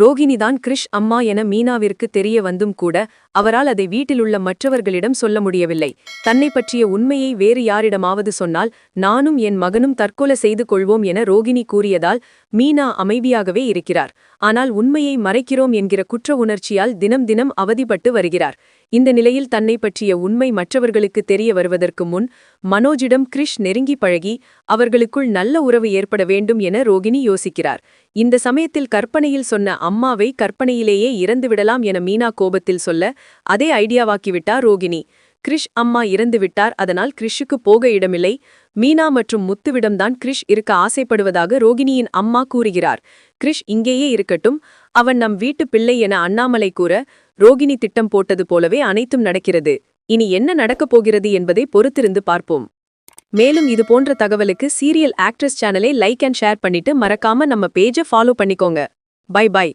ரோகிணிதான் கிரிஷ் அம்மா என மீனாவிற்கு தெரிய வந்தும் கூட அவரால் அதை வீட்டிலுள்ள மற்றவர்களிடம் சொல்ல முடியவில்லை. தன்னை பற்றிய உண்மையை வேறு யாரிடமாவது சொன்னால் நானும் என் மகனும் தற்கொலை செய்து கொள்வோம் என ரோகிணி கூறியதால் மீனா அமைதியாகவே இருக்கிறார். ஆனால் உண்மையை மறைக்கிறோம் என்கிற குற்ற உணர்ச்சியால் தினம் தினம் அவதிப்பட்டு வருகிறார். இந்த நிலையில் தன்னை பற்றிய உண்மை மற்றவர்களுக்கு தெரிய வருவதற்கு முன் மனோஜிடம் கிரிஷ் நெருங்கி பழகி அவர்களுக்குள் நல்ல உறவு ஏற்பட வேண்டும் என ரோகிணி யோசிக்கிறார். இந்த சமயத்தில் கற்பனையில் சொன்ன அம்மாவை கற்பனையிலேயே இறந்துவிடலாம் என மீனா கோபத்தில் சொல்ல அதே ஐடியாவாக்கிவிட்டார் ரோகிணி. கிரிஷ் அம்மா இறந்துவிட்டார் அதனால் கிரிஷுக்கு போக இடமில்லை. மீனா மற்றும் முத்துவிடம்தான் கிரிஷ் இருக்க ஆசைப்படுவதாக ரோகிணியின் அம்மா கூறுகிறார். கிரிஷ் இங்கேயே இருக்கட்டும். அவன் நம் வீட்டு பிள்ளை என அண்ணாமலை கூற ரோகிணி திட்டம் போட்டது போலவே அனைத்தும் நடக்கிறது. இனி என்ன நடக்கப் போகிறது என்பதை பொறுத்திருந்து பார்ப்போம். மேலும் இது போன்ற தகவலுக்கு சீரியல் ஆக்ட்ரஸ் சேனலை லைக் அண்ட் ஷேர் பண்ணிட்டு மறக்காம நம்ம பேஜை ஃபாலோ பண்ணிக்கோங்க. Bye bye.